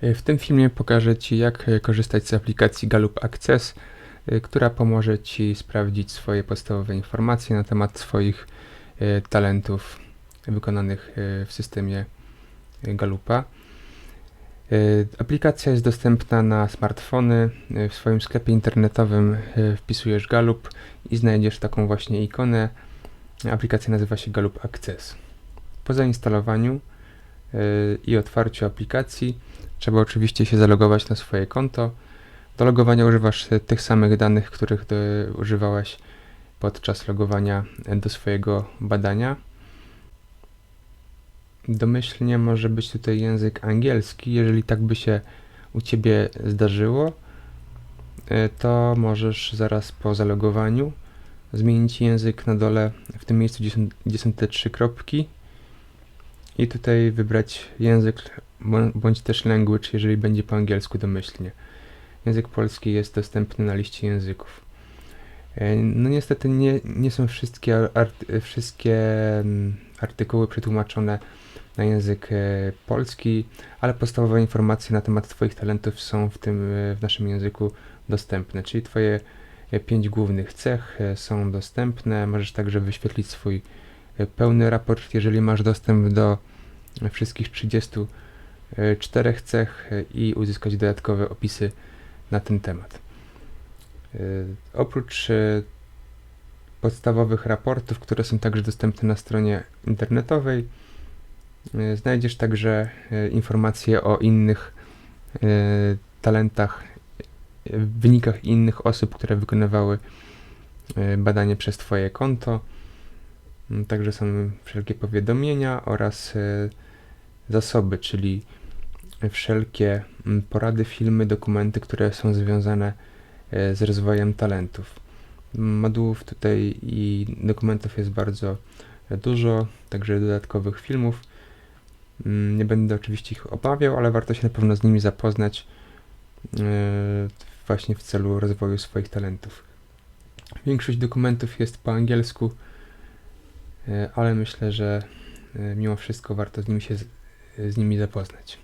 E, W tym filmie pokażę Ci, jak e, korzystać z aplikacji Gallup Access, e, która pomoże Ci sprawdzić swoje podstawowe informacje na temat swoich talentów wykonanych w systemie Gallupa. Aplikacja jest dostępna na smartfony. W swoim sklepie internetowym wpisujesz Gallup i znajdziesz taką właśnie ikonę. Aplikacja nazywa się Gallup Access. Po zainstalowaniu i otwarciu aplikacji Trzeba oczywiście się zalogować na swoje konto. Do logowania używasz tych samych danych, których używałaś podczas logowania e, do swojego badania. Domyślnie może być tutaj język angielski. Jeżeli tak by się u Ciebie zdarzyło, e, to możesz zaraz po zalogowaniu zmienić język na dole w tym miejscu, gdzie są, gdzie są te trzy kropki i tutaj wybrać język bądź też language, jeżeli będzie po angielsku domyślnie. Język polski jest dostępny na liście języków. E, No niestety nie, nie są wszystkie, wszystkie mm, artykuły przetłumaczone na język e, polski, ale podstawowe informacje na temat Twoich talentów są w tym e, w naszym języku dostępne, czyli Twoje pięć głównych cech są dostępne. Możesz także wyświetlić swój pełny raport, jeżeli masz dostęp do wszystkich 34 cech i uzyskać dodatkowe opisy na ten temat. E, Oprócz e, podstawowych raportów, które są także dostępne na stronie internetowej, e, znajdziesz także informacje o innych talentach, wynikach innych osób, które wykonywały badanie przez Twoje konto. Także są wszelkie powiadomienia oraz zasoby, czyli wszelkie mm, porady, filmy, dokumenty, które są związane e, z rozwojem talentów. Modułów tutaj i dokumentów jest bardzo dużo, także dodatkowych filmów. Mm, Nie będę oczywiście ich omawiał, ale warto się na pewno z nimi zapoznać e, właśnie w celu rozwoju swoich talentów. Większość dokumentów jest po angielsku, e, ale myślę, że mimo wszystko warto z nimi się z nimi zapoznać.